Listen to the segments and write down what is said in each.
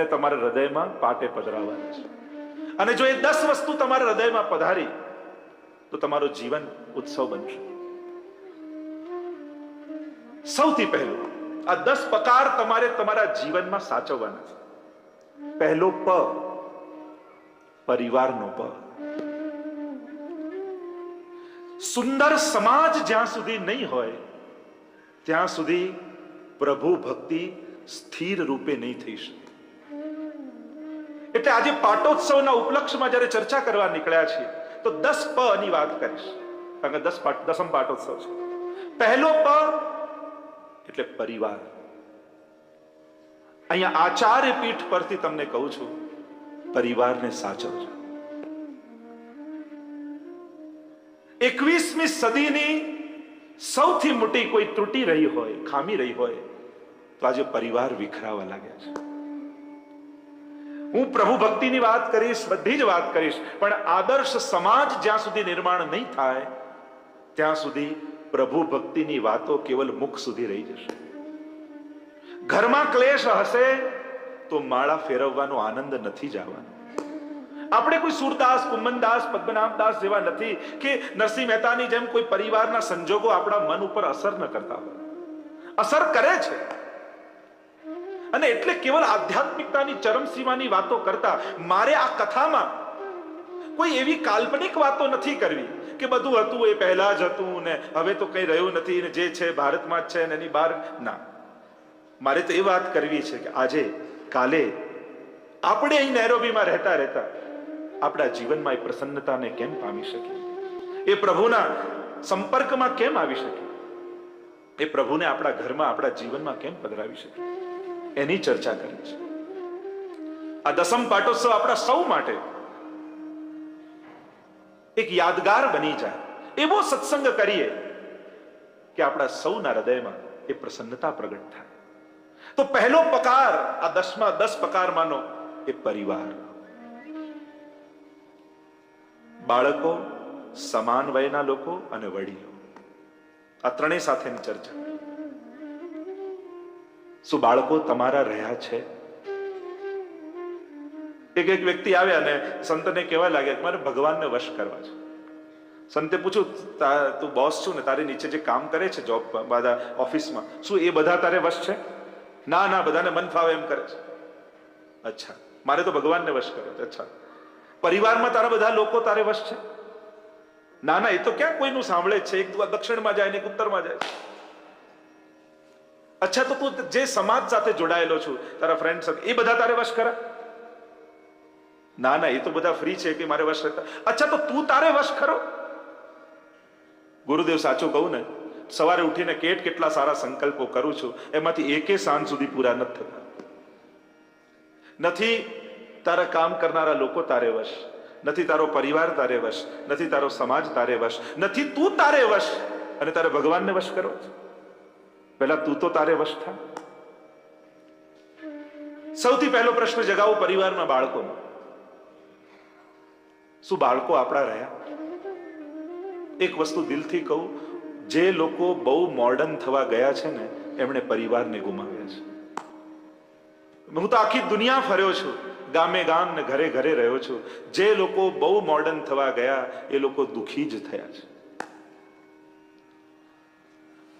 એને તમારા હૃદયમાં પાટે પધરાવવાના છે. અને જો એ દસ વસ્તુ તમારા હૃદયમાં પધારી, તો તમારું જીવન ઉત્સવ બનશે. સૌથી પહેલું, આ દસ પકાર તમારે તમારા જીવનમાં સાચવવાના છે. પહેલો પ, પરિવારનો પ. સુંદર સમાજ જ્યાં સુધી નહીં હોય, ત્યાં સુધી પ્રભુ ભક્તિ સ્થિર રૂપે નહીં થઈ શકે. એટલે આજે પાટોત્સવના ઉપલક્ષમાં જ્યારે ચર્ચા કરવા નીકળ્યા છીએ, તો દસ પ ની વાત કરીશ. કારણ કે દસ પાટ, દસમ પાટોત્સવ છે. પહેલો પ એટલે પરિવાર. અહીંયા આચાર્ય પીઠ પરથી તમને કહું છું, પરિવારને સાચવજો. એકવીસમી સદીની સૌથી મોટી કોઈ ત્રુટી રહી હોય, ખામી રહી હોય, તો આજે પરિવાર વિખરાવા લાગ્યા છે. હું પ્રભુ ભક્તિની વાત કરીશ, બધી જ વાત કરીશ, પણ આદર્શ સમાજ જ્યાં સુધી નિર્માણ નહીં થાય, ત્યાં સુધી પ્રભુ ભક્તિની વાતો કેવલ મુખ સુધી રહી જશે. ઘરમાં ક્લેશ હશે, તો માળા ફેરવવાનો આનંદ નથી જવાનો. આપણે કોઈ સુરદાસ, કુંમનદાસ, પદ્મનાભદાસ જેવા નથી કે નરસિંહ મહેતાની જેમ કોઈ પરિવારના સંજોગો આપણા મન ઉપર અસર ન કરતા હોય. અસર કરે છે. અને એટલે કેવલ આધ્યાત્મિકતાની ચરમસીમાની વાતો કરતા મારે આ કથામાં કોઈ એવી કાલ્પનિક વાતો નથી કરવી કે બધું હતું એ પહેલા જ હતું ને હવે તો કઈ રહ્યું નથી ને જે છે ભારતમાં જ છે ને એની બહાર ના. મારે તો એ વાત કરવી છે કે આજે, કાલે આપણે અહીં નૈરોબીમાં રહેતા રહેતા આપણા જીવનમાં એ પ્રસન્નતાને કેમ પામી શકીએ? એ પ્રભુના સંપર્કમાં કેમ આવી શકીએ? એ પ્રભુને આપણા ઘરમાં, આપણા જીવનમાં કેમ પધરાવી શકીએ? એની ચર્ચા કરી છે. આ દસમ પાટોત્સવ આપણા સૌ માટે એક યાદગાર બની જાય. એવો સત્સંગ કરીએ કે આપણા સૌના હૃદયમાં એ પ્રસન્નતા પ્રગટ થાય. તો પહેલો પકાર, આ દસમા દસ પકારમાંનો એ પરિવાર. બાળકો, સમાન વયના લોકો અને વડીલો. આ ત્રણેય સાથેની ચર્ચા. શું બાળકો તમારા રહ્યા છે? એક એક વ્યક્તિ આવ્યા અને સંતને કહેવા લાગ્યા કે મારે ભગવાનને વશ કરવા છે. સંતે પૂછ્યું, તું બોસ છું ને તારી નીચે જે કામ કરે છે જોબ બધા ઓફિસમાં, શું એ બધા તારે વશ છે? ના ના, બધાને મન ફાવે એમ કરે છે. અચ્છા, મારે તો ભગવાનને વશ કર્યો છે, અચ્છા. પરિવારમાં તારા બધા લોકો તારે વશ છે? ના ના, એ તો ક્યાં કોઈનું સાંભળે છે? એક દક્ષિણમાં જાય ને એક ઉત્તરમાં જાય છે. અચ્છા, તો તું જે સમાજ સાથે જોડાયેલો છું, તારા ફ્રેન્ડ સાથે, એ બધા તારે વશ કરા? ના ના, એ તો બધા ફ્રી છે કે મારે વશ કરતા. અચ્છા, તો તું તારે વશ ખરો ગુરુદેવ, સાચું કહું ને, સવારે ઉઠીને કેટ કેટલા સારા સંકલ્પો કરું છું, એમાંથી એકે સાંજ સુધી પૂરા નથી થતા. નથી તારા કામ કરનારા લોકો તારે વશ, નથી તારો પરિવાર તારે વશ, નથી તારો સમાજ તારે વશ, નથી તું તારે વશ, અને તારે ભગવાનને વશ કરો? છો પહેલા તું તો તારે વશ થા. સૌથી પહેલો પ્રશ્ન જગાવો પરિવારમાં બાળકોનો. શું બાળકો આપણા રહ્યા? એક વસ્તુ દિલથી કહું, જે લોકો બહુ મોર્ડન થવા ગયા છે ને, એમણે પરિવારને ગુમાવ્યા છે. હું તો આખી દુનિયા ફર્યો છું, ગામે ગામ ને ઘરે ઘરે રહ્યો છું. જે લોકો બહુ મોર્ડન થવા ગયા, એ લોકો દુખી જ થયા છે.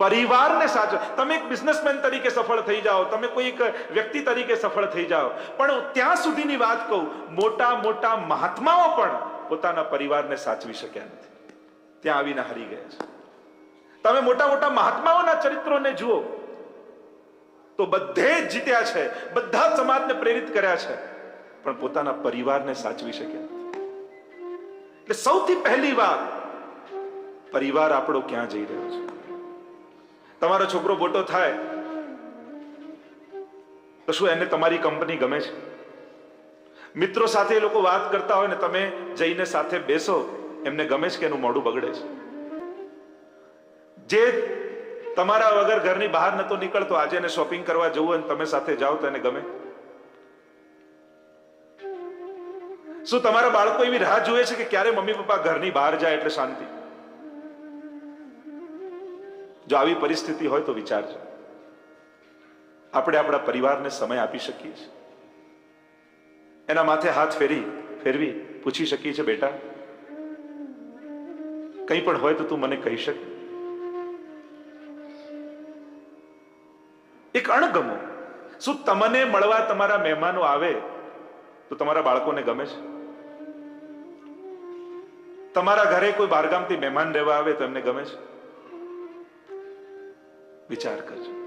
પરિવારને સાચો તમે એક બિઝનેસમેન તરીકે સફળ થઈ જાઓ, તમે કોઈ એક વ્યક્તિ તરીકે સફળ થઈ જાઓ. પણ ત્યાં સુધીની વાત કહું, મોટા મોટા મહાત્માઓ પણ પોતાના પરિવારને સાચવી શક્યા નથી. ત્યાં આવીને હારી ગયા છે. તમે મોટા મોટા મહાત્માઓના ચરિત્રોને જુઓ, તો બધે જ જીત્યા છે, બધા સમાજને પ્રેરિત કર્યા છે, પણ પોતાના પરિવારને સાચવી શક્યા નથી. એટલે સૌથી પહેલી વાત, પરિવાર આપણો ક્યાં જઈ રહ્યો છે? તમારો છોકરો મોટો થાય, તો શું એને તમારી કંપની ગમે છે? મિત્રો સાથે એ લોકો વાત કરતા હોય ને તમે જઈને સાથે બેસો, એમને ગમે છે કે એનું મોઢું બગડે છે? જે તમારા વગર ઘરની બહાર નતો નીકળતો, આજે એને શોપિંગ કરવા જવું હોય ને તમે સાથે જાઓ તો એને ગમે. શું તમારા બાળકો એવી રાહ જુએ છે કે ક્યારે મમ્મી પપ્પા ઘરની બહાર જાય એટલે શાંતિ? જો આવી પરિસ્થિતિ હોય તો વિચારજો. આપણે આપણા પરિવારને સમય આપી શકીએ છીએ. એના માથે હાથ ફેરી, ફેરવી પૂછી શકીએ છીએ, બેટા, કંઈ પણ હોય તો તું મને કહી શક. એક અણગમો. શું તમને મળવા તમારા મહેમાનો આવે તો તમારા બાળકોને ગમે છે? તમારા ઘરે કોઈ બહારગામથી મહેમાન રહેવા આવે તો એમને ગમે છે? વિચાર કરજો.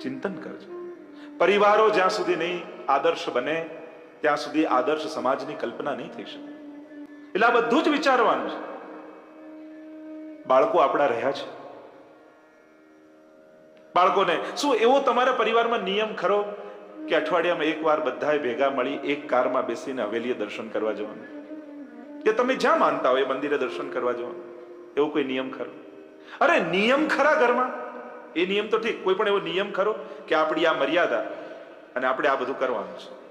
ચિંતન કરજો. પરિવારો જ્યાં સુધી નહીં આદર્શ બને, ત્યાં સુધી આદર્શ સમાજની કલ્પના નહીં થઈ શકે. એટલે આ બધું જ વિચારવાનું છે. બાળકો આપણા રહ્યા છે. બાળકોને શું એવો તમારા પરિવારમાં નિયમ ખરો કે અઠવાડિયામાં એક વાર બધાએ ભેગા મળી એક કારમાં બેસીને હવેલીએ દર્શન કરવા જવાનું? કે તમે જ્યાં માનતા હોય એ મંદિરે દર્શન કરવા જવાનું? એવો કોઈ નિયમ ખરો? અરે નિયમ ખરા ઘરમાં. એ નિયમ તો ઠીક, કોઈ પણ એવો નિયમ ખરો કે આપણી આ મર્યાદા અને આપણે આ બધું કરવાનું છે.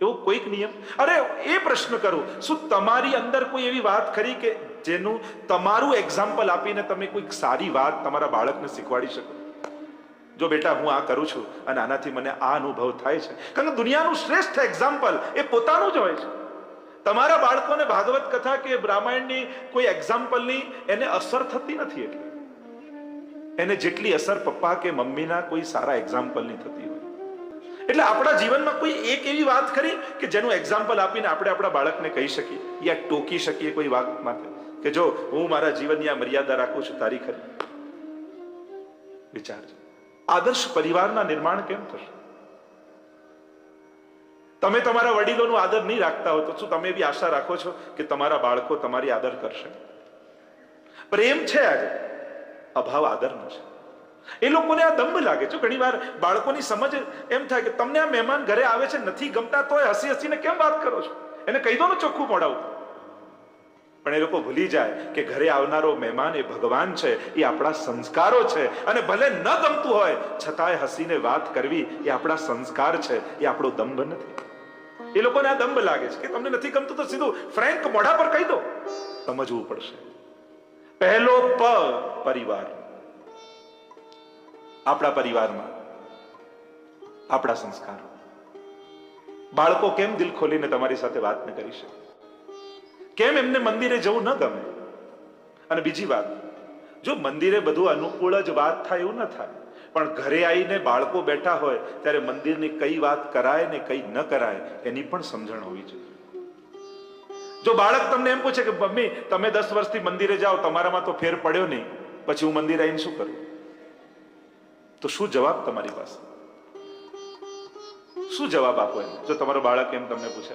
એવો કોઈક નિયમ? અરે, એ પ્રશ્ન કરું, શું તમારી અંદર કોઈ એવી વાત ખરી કે જેનું તમારું એક્ઝામ્પલ આપીને તમે કોઈક સારી વાત તમારા બાળકને શીખવાડી શકો? જો બેટા, હું આ કરું છું અને આનાથી મને આ અનુભવ થાય છે. કારણ કે દુનિયાનું શ્રેષ્ઠ એક્ઝામ્પલ એ પોતાનું જ હોય છે. તમારા બાળકોને ભાગવત કથા કે રામાયણની કોઈ એક્ઝામ્પલની એને અસર થતી નથી એટલે. એને જેટલી અસર પપ્પા કે મમ્મીના કોઈ સારા એક્ઝામ્પલની થતી હોય. એટલે આપણા જીવનમાં કોઈ એક એવી વાત ખરી કે જેનું એક્ઝામ્પલ આપીને આપણે આપણા બાળકને કહી શકીએ? યા ટોકી શકીએ કોઈ વાત માટે? કે જો હું મારા જીવનની આ મર્યાદા રાખું છું, તારી ખરી. વિચારજો. આદર્શ પરિવારના નિર્માણ કેમ થશે? તમે તમારા વડીલોનું આદર નહીં રાખતા હો તો શું તમે એવી આશા રાખો છો કે તમારા બાળકો તમારી આદર કરશે? પ્રેમ છે આજે. અભાવ આદરનો છે. એ લોકોને આ દંભ લાગે છે ઘણી વાર બાળકોની સમજ એમ થાય કે તમને આ મહેમાન ઘરે આવે છે, નથી ગમતા, તોય હસી હસીને કેમ વાત કરો છો? એને કહી દો ને ચોખ્ખું મોડાવું પણ એ લોકો ભૂલી જાય કે ઘરે આવનારો મહેમાન એ ભગવાન છે, એ આપણા સંસ્કારો છે. અને ભલે ન ગમતું હોય, છતાંય હસીને વાત કરવી એ આપણા સંસ્કાર છે, એ આપણો દંભ નથી. એ લોકોને આ દંભ લાગે છે કે તમને નથી ગમતું તો સીધું ફ્રેન્ક મોઢા પર કહી દો. સમજવું પડશે. પહેલો પ પરિવાર. આપણા પરિવારમાં, આપણા સંસ્કારો. બાળકો કેમ દિલ ખોલીને તમારી સાથે વાત ન કરી શકે? કેમ એમને મંદિરે જવું ન ગમે? અને બીજી વાત, જો મંદિરે બધું અનુકૂળ જ વાત થાય એવું ન થાય, પણ ઘરે આવીને બાળકો બેઠા હોય, ત્યારે મંદિરની કઈ વાત કરાય ને કઈ ન કરાય, એની પણ સમજણ હોવી જોઈએ. જો બાળક તમને એમ પૂછે કે, મમ્મી, તમે દસ વર્ષથી મંદિરે જાઓ, તમારામાં તો ફેર પડ્યો નહીં. પછી હું મંદિરે આવીને શું કરું? તો શું જવાબ તમારી પાસે? શું જવાબ આપો એમ? જો તમારો બાળક એમ તમને પૂછે.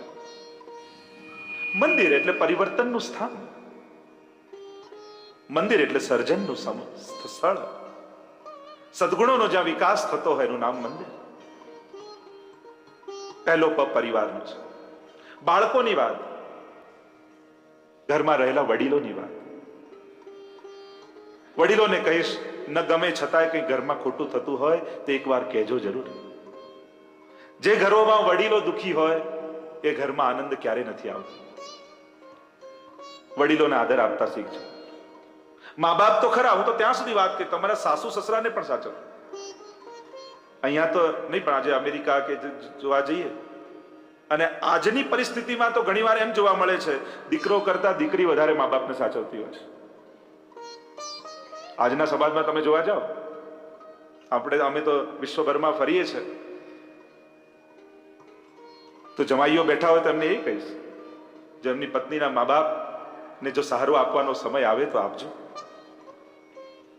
મંદિર એટલે પરિવર્તનનું સ્થાન. મંદિર એટલે સર્જનનું સ્થળ. સદગુણોનો જ્યાં વિકાસ થતો હોય એનું નામ મંદિર. પહેલો પ, પરિવારનો છે. બાળકોની વાત. ઘરમાં રહેલા વડીલોની વાત. વડીલોને કહીશ, ન ગમે છતાંય કંઈ ઘરમાં ખોટું થતું હોય, તો એકવાર કહેજો જરૂર. જે ઘરોમાં વડીલો દુખી હોય, એ ઘરમાં આનંદ ક્યારે નથી આવતો. વડીલોને આદર આપતા શીખજો. મા બાપ તો ખરા, હું તો ત્યાં સુધી વાત કરી, તમારા સાસુ સસરાને પણ સાચો અહીંયા તો નહીં, પણ આજે અમેરિકા કે જોવા જઈએ. અને આજની પરિસ્થિતિમાં તો ઘણીવાર એમ જોવા મળે છે, દીકરો કરતા દીકરી વધારે મા બાપને સાચવતી હોય છે. આજના સમાજમાં તમે જોવા જાઓ, આપણે અમે તો વિશ્વભરમાં ફરીએ છીએ. તો જમાઈઓ બેઠા હોય તો એમને એ કહીશ, જો એમની પત્નીના મા બાપ ને જો સહારો આપવાનો સમય આવે તો આપજો.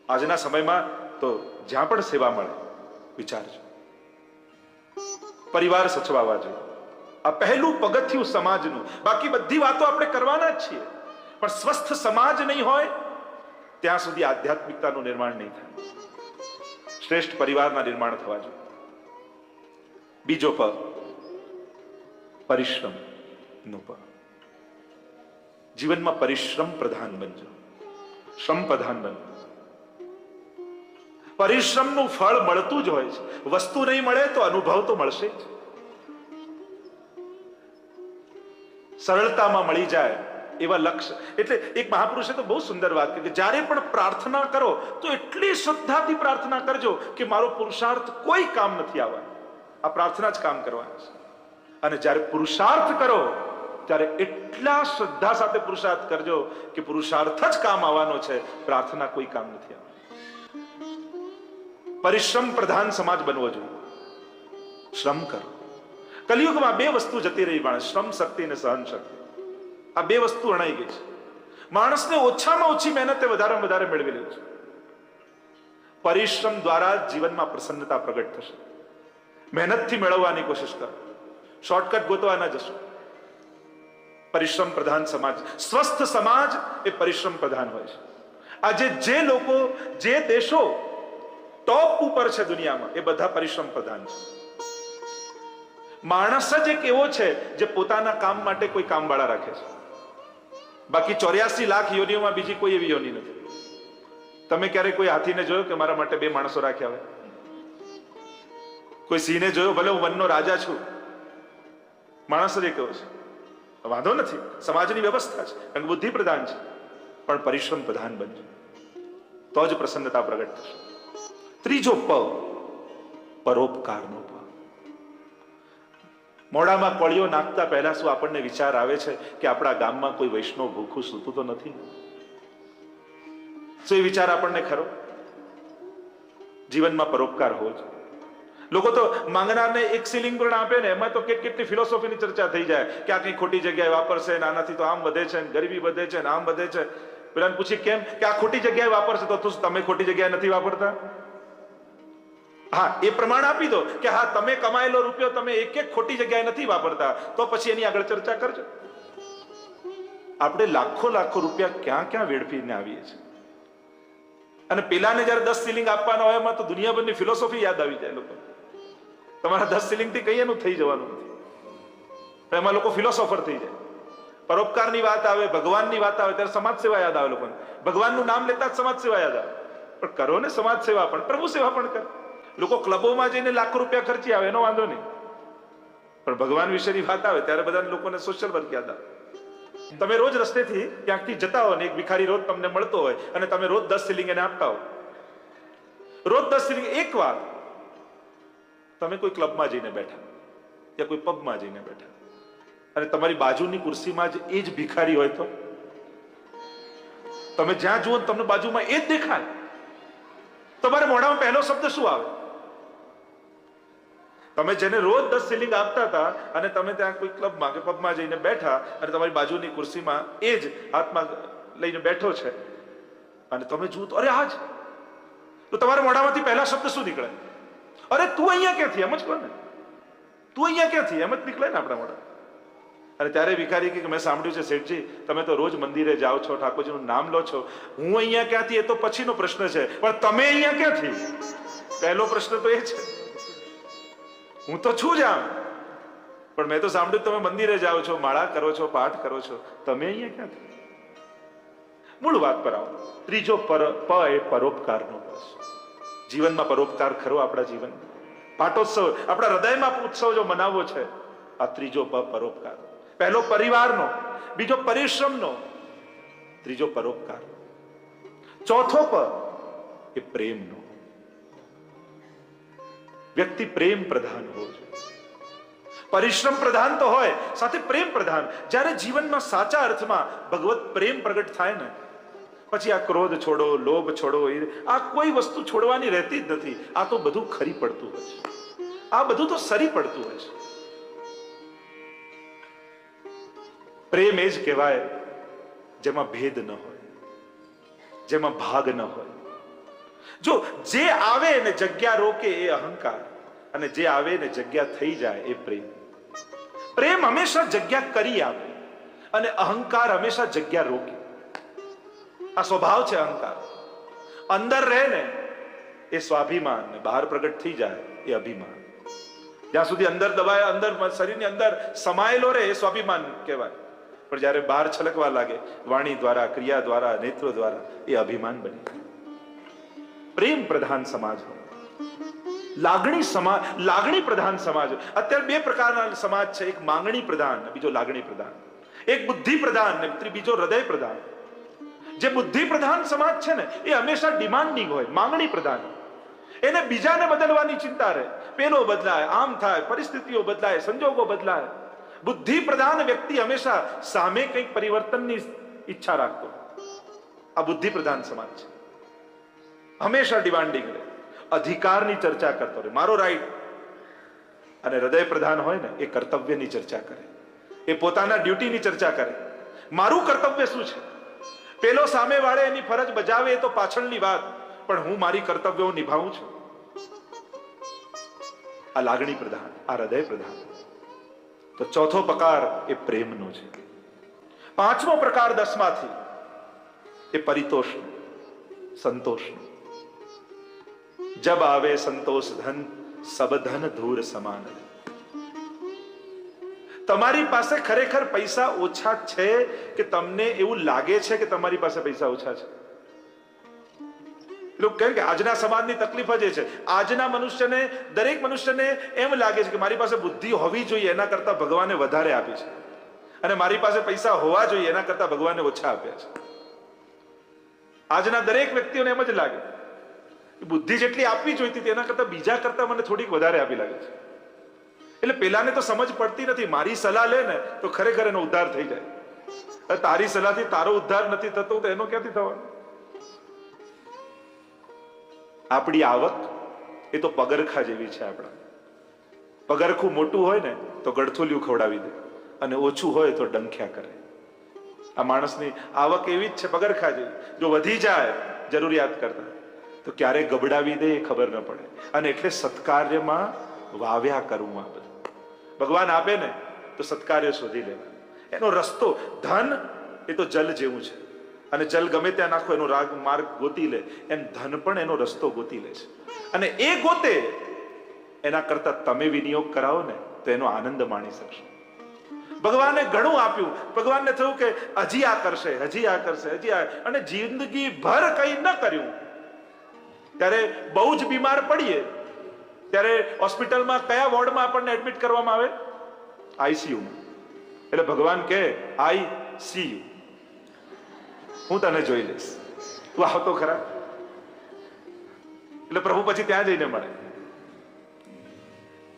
આજના સમયમાં તો જ્યાં પણ સેવા મળે, વિચારજો. પરિવાર સચવાવા જોઈએ. આ પહેલું પગથિયું સમાજનું. બાકી બધી વાતો આપણે કરવાના જ છીએ. પણ સ્વસ્થ સમાજ નહીં હોય, ત્યાં સુધી આધ્યાત્મિકતાનું નિર્માણ નહીં થાય. શ્રેષ્ઠ પરિવારના નિર્માણ થવા જોઈએ. બીજો પ પરિશ્રમનું પ જીવનમાં પરિશ્રમ પ્રધાન બનજો. શ્રમ પ્રધાન બનજો. પરિશ્રમનું ફળ મળતું જ હોય છે. વસ્તુ નહીં મળે તો અનુભવ તો મળશે જ. સરળતામાં મળી જાય એવા લક્ષ્ય એટલે એક મહાપુરુષે તો બહુ સુંદર વાત કરી કે જ્યારે પણ પ્રાર્થના કરો, તો એટલી શ્રદ્ધાથી પ્રાર્થના કરજો કે મારો પુરુષાર્થ કોઈ કામ નથી આવવાનો. આ પ્રાર્થના જ કામ કરવાની છે. અને જ્યારે પુરુષાર્થ કરો, ત્યારે એટલા શ્રદ્ધા સાથે પુરુષાર્થ કરજો કે પુરુષાર્થ જ કામ આવવાનો છે, પ્રાર્થના કોઈ કામ નથી આવવાનું. પરિશ્રમ પ્રધાન સમાજ બનવો જોઈએ. શ્રમ કરો. કલિયુગમાં બે વસ્તુ જતી રહી માણસ, શ્રમ શક્તિ અને સહન શક્તિ. આ બે વસ્તુ અણાઈ ગઈ છે. માણસને ઓછામાં ઓછી મહેનતે વધારેમાં વધારે મેળવી લે છે. પરિશ્રમ દ્વારા જીવનમાં પ્રસન્નતા પ્રગટ થશે. મહેનતથી મેળવવાની કોશિશ કરો. શોર્ટકટ ગોતવા ન જશો. પરિશ્રમ પ્રધાન સમાજ, સ્વસ્થ સમાજ એ પરિશ્રમ પ્રધાન હોય છે. આજે જે લોકો, જે દેશો ટોપ ઉપર છે દુનિયામાં, એ બધા પરિશ્રમ પ્રધાન છે. માણસ જ એક એવો છે જે પોતાના કામ માટે કોઈ કામવાળા રાખે છે. બાકી ચોર્યાસી લાખ યોનિઓમાં બીજી કોઈ એવી યોની નથી. તમે ક્યારે કોઈ હાથીને જોયો કે મારા માટે બે માણસો રાખ્યા હોય? કોઈ સિંહને જોયો? ભલે હું વનનો રાજા છું. માણસ જ એક એવો છે. વાંધો નથી. સમાજની વ્યવસ્થા છે. કારણ બુદ્ધિ પ્રધાન છે. પણ પરિશ્રમ પ્રધાન બનજો. તો જ પ્રસન્નતા પ્રગટ થશે. ત્રીજો પ પરોપકારનો મોડામાં કોળીઓ નાખતા પહેલા શું આપણને વિચાર આવે છે કે આપણા ગામમાં કોઈ વૈષ્ણવ ભૂખું સૂતું તો નથી શું એ વિચાર આપણને ખરો? જીવનમાં પરોપકાર હોવો જોઈએ. લોકો તો માંગનારને એક સિલિંગ પણ આપે ને, એમાં તો કેટ કેટલી ફિલોસોફીની ચર્ચા થઈ જાય કે આ કઈ ખોટી જગ્યાએ વાપરશે ને આનાથી તો આમ વધે છે ને, ગરીબી વધે છે ને, આમ વધે છે. પેલા પૂછી કેમ કે આ ખોટી જગ્યાએ વાપરશે તું તમે ખોટી જગ્યાએ નથી વાપરતા? હા, એ પ્રમાણ આપી દો કે હા, તમે કમાયેલો રૂપિયો તમે એક એક ખોટી જગ્યાએ નથી વાપરતા. તો પછી એની આગળ ચર્ચા કરજો. આપણે લાખો લાખો રૂપિયા ક્યાં ક્યાં વેડફીને આવીએ છીએ. અને પેલાને જયારે દસ સિલિંગ આપવાના હોય, એમાં તો દુનિયાભરની ફિલોસોફી યાદ આવી જાય લોકો. તમારા દસ સિલિંગથી કઈ એનું થઈ જવાનું નથી. એમાં લોકો ફિલોસોફર થઈ જાય. પરોપકારની વાત આવે, ભગવાનની વાત આવે, ત્યારે સમાજ સેવા યાદ આવે લોકોને. ભગવાનનું નામ લેતા જ સમાજ સેવા યાદ આવે. પણ કરો ને સમાજ સેવા પણ, પ્રભુ સેવા પણ કરો. લોકો ક્લબોમાં જઈને લાખો રૂપિયા ખર્ચી આવે, એનો વાંધો નહીં. પણ ભગવાન વિશેની વાત આવે, ત્યારે બધા લોકોને સોશિયલ વર્ક યાદ આવે. તમે રોજ રસ્તેથી ક્યાંકથી જતા હો ને, એક ભિખારી રોજ તમને મળતો હોય અને તમે રોજ દસ સિલિંગ એને આપતા હો. રોજ દસ સિલિંગ એક વાર. તમે કોઈ ક્લબમાં જઈને બેઠા, યા કોઈ પબમાં જઈને બેઠા. અને તમારી બાજુની ખુરશીમાં જ એ જ ભિખારી હોય તો? તમે જ્યાં જુઓ તમને બાજુમાં એ જ દેખાય. તમારે મોઢામાં પહેલો શબ્દ શું આવે? તમે જેને રોજ દસ સિલિંગ આપતા હતા અને તમે ત્યાં કોઈ ક્લબમાં કે પબમાં જઈને બેઠા અને તમારી બાજુની ખુરશીમાં એ જ હાથમાં લઈને બેઠો છે. અને તમે જુઓ તો, અરે આજ તો તમારા મોઢામાંથી પહેલા શબ્દ શું નીકળે? અરે તું અહીંયા ક્યાંથી? એમ જ કહો ને. તું અહીંયા ક્યાંથી? એમ જ નીકળે ને આપણા મોઢા. અને ત્યારે વિકારી કે, મેં સાંભળ્યું છે, શેઠજી, તમે તો રોજ મંદિરે જાઓ છો, ઠાકોરજીનું નામ લો છો. હું અહીંયા ક્યાંથી? એ તો પછીનો પ્રશ્ન છે. પણ તમે અહીંયા ક્યાંથી? પહેલો પ્રશ્ન તો એ છે. હું તો છું જ આમ. પણ મેં તો સાંભળ્યું તમે મંદિરે જાઓ છો, માળા કરો છો, પાઠ કરો છો. તમે અહીંયા ક્યાંથી મૂળ વાત પર આવો. ત્રીજો પર, પ એ પરોપકારનો પ જીવનમાં પરોપકાર ખરો આપણા જીવન પાટોત્સવ, આપણા હૃદયમાં ઉત્સવ જો મનાવવો છે, આ ત્રીજો પ પરોપકાર. પહેલો પરિવારનો, બીજો પરિશ્રમનો, ત્રીજો પરોપકાર. ચોથો પ એ પ્રેમનો. વ્યક્તિ પ્રેમ પ્રધાન હોવો પરિશ્રમ પ્રધાન તો હોય, સાથે પ્રેમ પ્રધાન. જ્યારે જીવનમાં સાચા અર્થમાં ભગવત પ્રેમ પ્રગટ થાય ને, પછી આ ક્રોધ છોડો, લોભ છોડો આ કોઈ વસ્તુ છોડવાની રહેતી જ નથી. આ તો બધું ખરી પડતું હોય છે. આ બધું તો સરી પડતું હોય છે. પ્રેમ એ જ કહેવાય, જેમાં ભેદ ન હોય, જેમાં ભાગ ન હોય. જો જે આવે ને જગ્યા રોકે એ અહંકાર. અને જે આવે ને જગ્યા થઈ જાય એ પ્રેમ. પ્રેમ હંમેશા જગ્યા કરી આપે અને અહંકાર હંમેશા જગ્યા રોકે. આ સ્વભાવ છે અહંકાર. અંદર રહે ને એ સ્વાભિમાન ને બહાર પ્રગટ થઈ જાય એ અભિમાન. જ્યાં સુધી અંદર દબાય, અંદર શરીરની અંદર સમાયેલો રહે એ સ્વાભિમાન કહેવાય. પણ જ્યારે બહાર છલકવા લાગે, વાણી દ્વારા, ક્રિયા દ્વારા, નેત્ર દ્વારા એ અભિમાન બની. પ્રેમ પ્રધાન સમાજ લાગણી સમાજ, લાગણી પ્રધાન સમાજ. અત્યારે બે પ્રકારના સમાજ છે. એક માંગણી પ્રધાન બીજો લાગણી પ્રધાન. એક બુદ્ધિ પ્રધાન, ને બીજો હૃદય પ્રધાન. જે બુદ્ધિ પ્રધાન સમાજ છે ને, એ હંમેશા ડિમાન્ડિંગ હોય, માંગણી પ્રધાન. એને બીજાને બદલવાની ચિંતા રહે. પેલો બદલાય, આમ થાય, પરિસ્થિતિઓ બદલાય, સંજોગો બદલાય. બુદ્ધિ પ્રધાન વ્યક્તિ હંમેશા સામે કંઈક પરિવર્તનની ઈચ્છા રાખતો. આ બુદ્ધિ પ્રધાન સમાજ છે. હંમેશા ડિમાન્ડિંગ રહે. અધિકારની ચર્ચા કરતો રહે મારો રાઈટ અને હૃદય પ્રધાન હોય ને, એ કર્તવ્યની ચર્ચા કરે. એ પોતાના ડ્યુટીની ચર્ચા કરે. મારું કર્તવ્ય શું છે? પેલો સામે વાળે એની ફરજ બજાવે એ તો પાછળની વાત, પણ હું મારી કર્તવ્યો નિભાવું છું. આ લાગણી પ્રધાન, આ હૃદય પ્રધાન તો ચોથો પ્રકાર એ પ્રેમનો છે. પાંચમો પ્રકાર દસમાંથી એ પરિતોષ સંતોષ જબ આવે સંતોષ ધન સબધન ધૂર સમાન તમારી પાસે ખરેખર પૈસા ઓછા છે કે તમને એવું લાગે છે કે તમારી પાસે પૈસા ઓછા છે? લોકો કહે કે આજના સમાજની તકલીફ જ છે. આજના મનુષ્યને, દરેક મનુષ્યને એમ લાગે છે કે મારી પાસે બુદ્ધિ હોવી જોઈએ, એના કરતા ભગવાને વધારે આપી છે. અને મારી પાસે પૈસા હોવા જોઈએ, એના કરતા ભગવાને ઓછા આપ્યા છે. આજના દરેક વ્યક્તિઓને એમ જ લાગે. બુદ્ધિ જેટલી આપવી જોઈતી હતી એના કરતા બીજા કરતા મને થોડીક વધારે આપી લાગે છે. એટલે પેલાને તો સમજ પડતી નથી, મારી સલાહ લે ને તો ખરેખર એનો ઉદ્ધાર થઈ જાય. તારી સલાહથી તારો ઉદ્ધાર નથી થતો તો એનો ક્યાંથી થવાનો? આપણી આવક એ તો પગરખા જેવી છે આપણા. પગરખું મોટું હોય ને તો ગળથોલિયું ખવડાવી દે અને ઓછું હોય તો ડંખ્યા કરે. આ માણસની આવક એવી જ છે, પગરખા જેવી. જો વધી જાય, જરૂરિયાત કરતા. તો ક્યારે ગબડાવી દે એ ખબર ન પડે. અને એટલે સત્કાર્યમાં વાવ્યા કરવું આ બધું. ભગવાન આપે ને, તો સત્કાર્ય શોધી લેવા એનો રસ્તો, ધન એ તો જલ જેવું છે. અને જલ ગમે ત્યાં નાખો, એનો રાગ, માર્ગ ગોતી લે. એમ ધન પણ એનો રસ્તો ગોતી લે છે. અને એ ગોતે, એના કરતા તમે વિનિયોગ કરાવો ને, તો એનો આનંદ માણી શકશો. ભગવાને ઘણું આપ્યું. ભગવાનને થયું કે હજી આ કરશે, હજી આ કરશે, હજી આ. અને જિંદગી ભર કંઈ ન કર્યું. ત્યારે બહુ જ બીમાર પડીએ. ત્યારે હોસ્પિટલમાં કયા વોર્ડમાં આપણને એડમિટ કરવામાં આવે? આઈસીયુમાં એટલે ભગવાન કહે, આઈ સી યુ. હું તને જોઈ લઈશ. તું આવતો ખરા. એટલે પ્રભુ પછી ત્યાં જઈને મળે.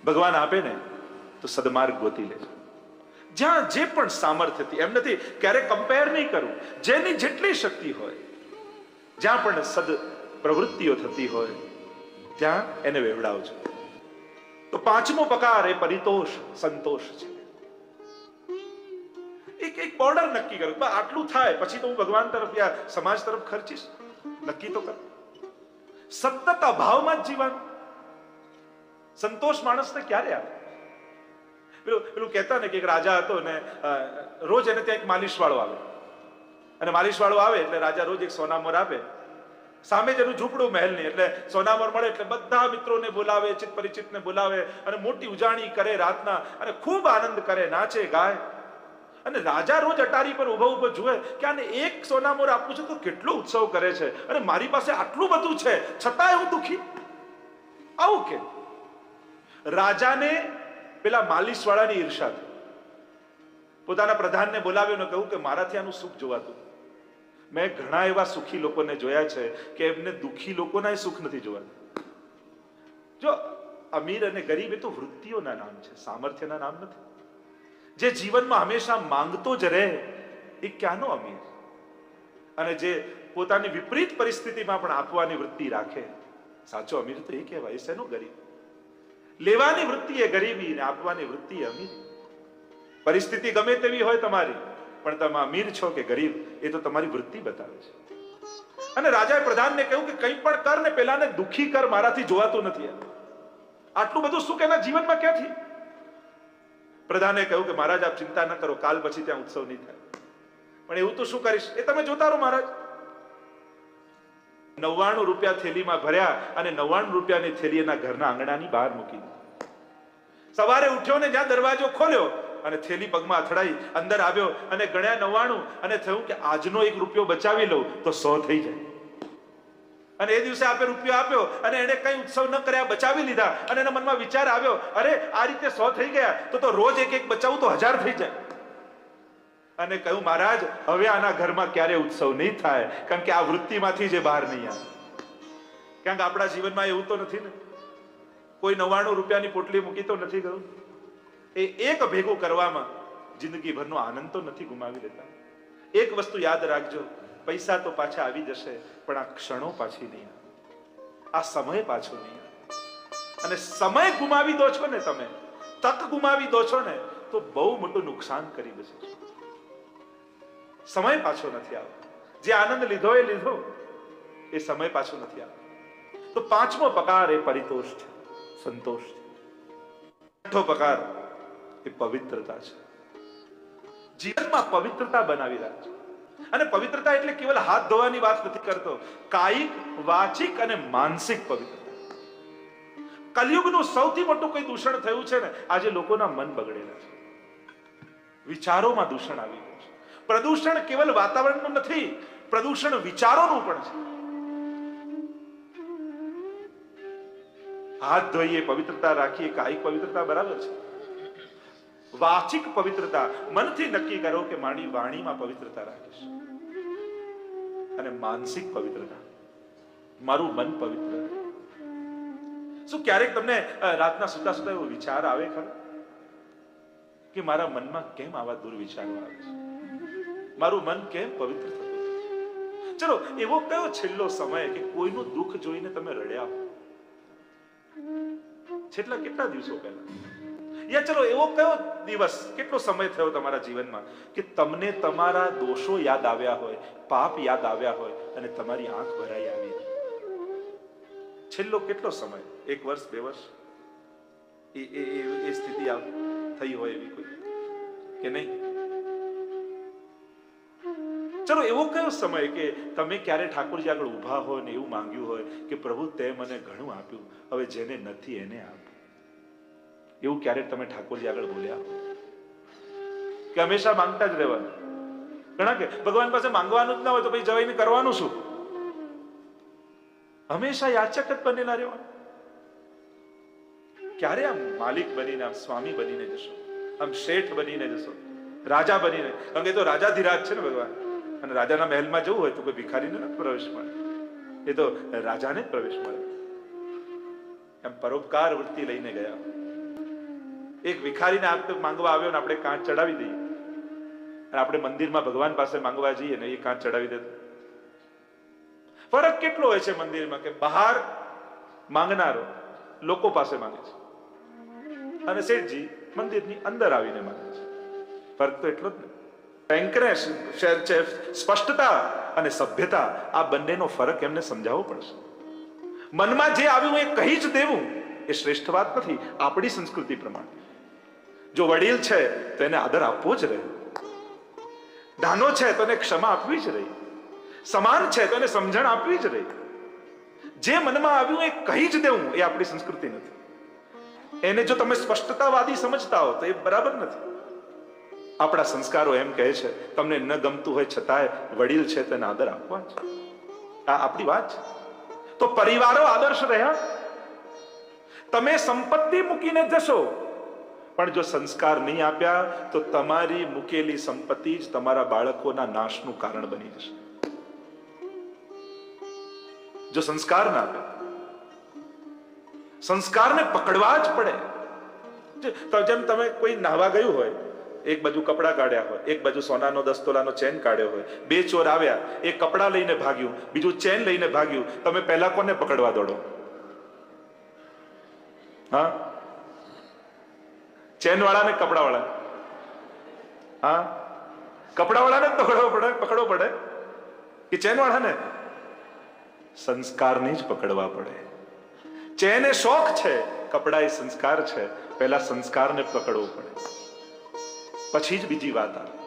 ભગવાન આપે ને, તો સદમાર્ગ ગોતી લેજો જ્યાં જે પણ સામર્થ્યથી એમ નથી ક્યારે કમ્પેર નહીં કરવું જેની જેટલી શક્તિ હોય, જ્યાં પણ સદ પ્રવૃત્તિઓ થતી હોય, ત્યાં એને વેવડાવજો. તો પાંચમો પકાર એ પરિતોષ, સંતોષ છે. એક એક બોર્ડર નક્કી કરો આટલું થાય, પછી તો હું ભગવાન તરફ યા સમાજ તરફ ખર્ચીશ. નક્કી તો કર. સતત અભાવમાં જ જીવન સંતોષ માણસને ક્યારે આવે? પેલું પેલું કહેતા ને કે એક રાજા હતો ને રોજ એને ત્યાં એક માલિશ વાળો આવે. અને માલિશ વાળો આવે એટલે રાજા રોજ એક સોનામોર આપે. સામે જ એનું ઝૂંપડું મહેલની, એટલે સોનામર મળે એટલે બધા મિત્રોને બોલાવે ચિત પરિચિતને બોલાવે અને મોટી ઉજાણી કરે રાતના અને ખૂબ આનંદ કરે, નાચે, ગાય. અને રાજા રોજ અટારી પર ઊભો ઊભો જુએ કે આને એક સોનામોર આપવું છે તો કેટલો ઉત્સવ કરે છે? અને મારી પાસે આટલું બધું છે, છતાંય હું દુખી. આવું કે? રાજાને પેલા માલિશ વાળાની ઈર્ષા પોતાના પ્રધાનને બોલાવ્યો ને કહ્યું કે મારાથી આનું સુખ જોવાતું મેં ઘણા એવા સુખી લોકોને જોયા છે કે એમને દુખી લોકોના સુખ નથી જોવાતું જો અમીર અને ગરીબ એ તો વૃત્તિઓના નામ છે, સામર્થ્યના નામ નથી. જે જીવનમાં હંમેશા માંગતો જ રહે એ ક્યાંનો અમીર? અને જે પોતાની વિપરીત પરિસ્થિતિમાં પણ આપવાની વૃત્તિ રાખે, સાચો અમીર તો એ કહેવાય શેનો ગરીબ? લેવાની વૃત્તિ એ ગરીબી ને આપવાની વૃત્તિ અમીરી. પરિસ્થિતિ ગમે તેવી હોય તમારી પણ તમે અમીર છો કે ગરીબ, એ તો તમારી વૃત્તિ બતાવે છે. અને રાજાએ પ્રધાનને કહ્યું કે કંઈ પણ કર ને પેલાને દુખી કર, મારાથી જોવાતું નથી આટલું બધું સુખ એના જીવનમાં ક્યાંથી? પ્રધાને કહ્યું કે મહારાજ, આપ ચિંતા ન કરો, કાલ પછી ત્યાં ઉત્સવ નહીં થાય. પણ એવું તો શું કરીશ? એ તમે જોતા રહો મહારાજ. નવ્વાણું રૂપિયા થેલીમાં ભર્યા અને નવ્વાણું રૂપિયાની થેલી એના ઘરના આંગણાની બહાર મૂકી સવારે ઉઠ્યો ને જ્યાં દરવાજો ખોલ્યો અને થેલી પગમાં અથડાઈ, અંદર આવ્યો અને ગણ્યા નવ્વાણું અને થયું કે આજનો એક રૂપિયો બચાવી લઉં તો સો થઈ જાય. અને એ દિવસે આપે રૂપિયો આપ્યો અને એને કઈ ઉત્સવ ન કર્યા, બચાવી લીધા. અને એના મનમાં વિચાર આવ્યો, અરે, આ રીતે સો થઈ ગયા, તો તો રોજ એક એક બચાવું તો હજાર થઈ જાય. અને કહ્યું, મહારાજ, હવે આના ઘરમાં ક્યારે ઉત્સવ નહીં થાય, કારણ કે આ વૃત્તિમાંથી જે બહાર નહીં આવે. કારણ કે આપણા જીવનમાં એવું તો નથી ને? કોઈ નવ્વાણું રૂપિયાની પોટલી મૂકી તો નથી ગયું? એ એક ભેગું કરવામાં જિંદગીભરનો આનંદ તો નથી ગુમાવી દેતા. એક વસ્તુ યાદ રાખજો, પૈસા તો પાછા આવી જશે, પણ આ ક્ષણો પાછી નહીં. આ સમય પાછો નહીં. અને સમય ગુમાવી દો છો ને તમે, તક ગુમાવી દો છો ને, તો બહુ મોટું નુકસાન કરી બેસો છો સમય પાછો નથી આવતો. જે આનંદ લીધો એ લીધો, એ સમય પાછો નથી આવતો. તો પાંચમો પકાર એ પરિતોષ છે, સંતોષ છે. છઠ્ઠો પકાર એ પવિત્રતા છે. જીવનમાં પવિત્રતા બનાવી રાખજો અને પવિત્રતા એટલે કેવલ હાથ ધોવાની વાત નથી કરતો, કાયિક, વાચિક અને માનસિક પવિત્રતા. કલયુગનું સૌથી મોટું કોઈ દૂષણ થયું છે ને, આજે લોકોના મન બગડેલા છે. વિચારોમાં દૂષણ આવી ગયું છે. પ્રદૂષણ કેવલ વાતાવરણનું નથી, પ્રદૂષણ વિચારોનું પણ છે. હાથ ધોઈએ, પવિત્રતા રાખીએ, કાયિક પવિત્રતા બરાબર છે. વાચિક પવિત્રતા મનથી નક્કી કરો કે મારી વાણીમાં પવિત્રતા રાખીશ. અને માનસિક પવિત્રતા. મારું મન પવિત્ર. શું ક્યારેક તમને રાતના સુતા સુતા એવો વિચાર આવે ખરો? કે મારા મનમાં કેમ આવા દુર્વિચારો આવે છે? મારું મન કેમ પવિત્ર થતું ચલો, એવો કયો છેલ્લો સમય કે કોઈનું દુઃખ જોઈને તમે રડ્યા છેલ્લા કેટલા દિવસો પહેલા? યા ચલો, એવો કયો દિવસ? કેટલો સમય થયો તમારા જીવનમાં કે તમને તમારા દોષો યાદ આવ્યા હોય, પાપ યાદ આવ્યા હોય અને તમારી આંખ ભરાઈ આવી છેલ્લો કેટલો સમય? એક વર્ષ, બે વર્ષ? એ એ, એ- સ્થિતિ થઈ હોય એવી કોઈ? કે નહીં? ચલો, એવો કયો સમય કે તમે ક્યારે ઠાકોરજી આગળ ઊભા હોય ને એવું માંગ્યું હોય કે પ્રભુ તે મને ઘણું આપ્યું, હવે જેને નથી એને આપ એવું ક્યારેક તમે ઠાકોરજી આગળ બોલ્યા કે હંમેશા માંગતા જ રહેવાનું. ઘણા કે, ભગવાન પાસે માંગવાનું જ ના હોય તો પછી જવાઈને કરવાનું શું? હંમેશા યાચક જ બનેલા રહેવાનું. ક્યારે આમ માલિક બનીને, આમ સ્વામી બનીને જશો? આમ શેઠ બનીને જશો? રાજા બનીને? કારણ કે તો રાજાધિરાજ છે ને ભગવાન. અને રાજાના મહેલમાં જવું હોય તો કોઈ ભિખારીને ન પ્રવેશ મળે. એ તો રાજાને જ પ્રવેશ મળે. એમ પરોપકાર વૃત્તિ લઈને ગયા. એક ભિખારીને આપણે માંગવા આવ્યો ને આપણે કાંચ ચડાવી દઈએ. અને આપણે મંદિરમાં ભગવાન પાસે માંગવા જઈએ ને એ કાંચ ચડાવી દેતો ફરક કેટલો હોય છે મંદિરમાં કે બહાર માંગનારો લોકો પાસે માંગે છે. અને શેઠજી મંદિરની અંદર આવીને માંગે છે. ફરક તો એટલો જ ને. છે, સ્પષ્ટતા અને સભ્યતા આ બંનેનો ફરક એમને સમજાવવો પડશે. મનમાં જે આવ્યું એ કહી જ દેવું એ શ્રેષ્ઠ વાત નથી. આપણી સંસ્કૃતિ પ્રમાણે. જો વડીલ છે, તો એને આદર આપવો જ રહે નાનો છે, તો એને ક્ષમા આપવી જ રહી. સમાન છે, તો એને સમજણ આપવી જ રહી. જે મનમાં આવ્યું એ કહી જ દેવું, એ આપણી સંસ્કૃતિ નથી. એને જો તમે સ્પષ્ટતાવાદી સમજતા હો, તો એ બરાબર નથી. આપણા સંસ્કારો એમ કહે છે, તમને ન ગમતું હોય છતાંય વડીલ છે તેને આદર આપવા છે આ આપણી વાત છે. તો પરિવારો આદર્શ રહ્યા. તમે સંપત્તિ મૂકીને જશો પણ જો સંસ્કાર નહીં આપ્યા, તો તમારી મૂકેલી સંપત્તિ જ તમારા બાળકોના નાશનું કારણ બની જશે. જો સંસ્કાર ના આપે સંસ્કારને પકડવા જ પડે. જેમ તમે કોઈ નાહવા ગયું હોય, એક બાજુ કપડા કાઢ્યા હોય, એક બાજુ સોનાનો દસ તોલાનો ચેન કાઢ્યો હોય, બે ચોર આવ્યા, એક કપડા લઈને ભાગ્યું, બીજું ચેન લઈને ભાગ્યું, તમે પહેલા કોને પકડવા દોડો? હા? ચેન વાળાને કપડા વાળા હા? કપડા વાળાને જ પકડવો પડે પકડવો પડે? કે ચેન વાળાને સંસ્કારને જ પકડવા પડે. ચેન એ શોખ છે કપડા એ સંસ્કાર છે, પહેલા સંસ્કારને પકડવો પડે. પછી જ બીજી વાત આવે.